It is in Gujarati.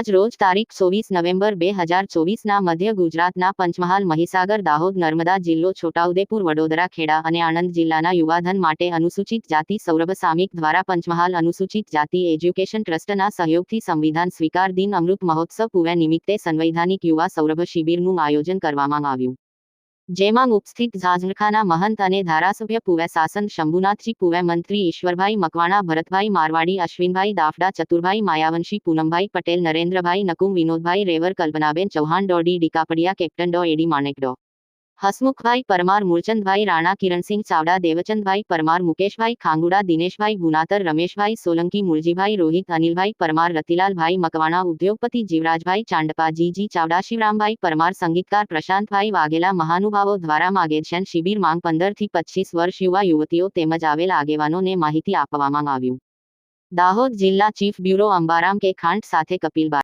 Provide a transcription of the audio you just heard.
આજ રોજ તારીખ ચોવીસ નવેમ્બર બે હજાર ચોવીસના મધ્ય ગુજરાતના પંચમહાલ, મહીસાગર, દાહોદ, નર્મદા જિલ્લો, છોટાઉદેપુર, વડોદરા, ખેડા અને આણંદ જિલ્લાના યુવાધન માટે અનુસૂચિત જાતિ સૌરભ સામિક દ્વારા પંચમહાલ અનુસૂચિત જાતિ એજ્યુકેશન ટ્રસ્ટના સહયોગથી સંવિધાન સ્વીકાર દિન અમૃત મહોત્સવ પૂર્વે નિમિત્તે સંવૈધાનિક યુવા સૌરભ શિબિરનું આયોજન કરવામાં આવ્યું. જેમાં ઉપસ્થિત ઝાઝરખાના મહંત અને ધારાસભ્ય પુવે શાસન શંભુનાથજી પુવે, મંત્રી ઈશ્વરભાઈ મકવાણા, ભરતભાઈ મારવાડી, અશ્વિનભાઈ દાફડા, ચતુરભાઈ માયાવંશી, પૂનમભાઈ પટેલ, નરેન્દ્રભાઈ નકુમ, વિનોદભાઈ રેવર, કલ્પનાબેન ચૌહાણ, ડોડી ડીકાપડિયા, કેપ્ટન ડો, એડી માણેકડો હસમુખભાઈ પરમાર, મૂળચંદભાઈ રાણા, કિરણસિંહ ચાવડા, દેવચંદભાઈ પરમાર, મુકેશભાઈ ખાંગુડા, દિનેશભાઈ ગુનાતર, રમેશભાઈ સોલંકી મુળજીભાઈ રોહિત, અનિલભાઈ પરમાર, રતિલાલભાઈ મકવાણા, ઉદ્યોગપતિ જીવરાજભાઈ ચાંડપા, જીજી ચાવડા, શિવરામભાઈ પરમાર, સંગીતકાર પ્રશાંતભાઈ વાઘેલા, મહાનુભાવો દ્વારા માર્ગદર્શન શિબિર માંગ પંદરથી પચીસ વર્ષ યુવા યુવતીઓ તેમજ આવેલ આગેવાનોને માહિતી આપવામાં આવ્યું. દાહોદ જિલ્લા ચીફ બ્યુરો અંબારામ કે ખાંડ સાથે કપિલભાઈ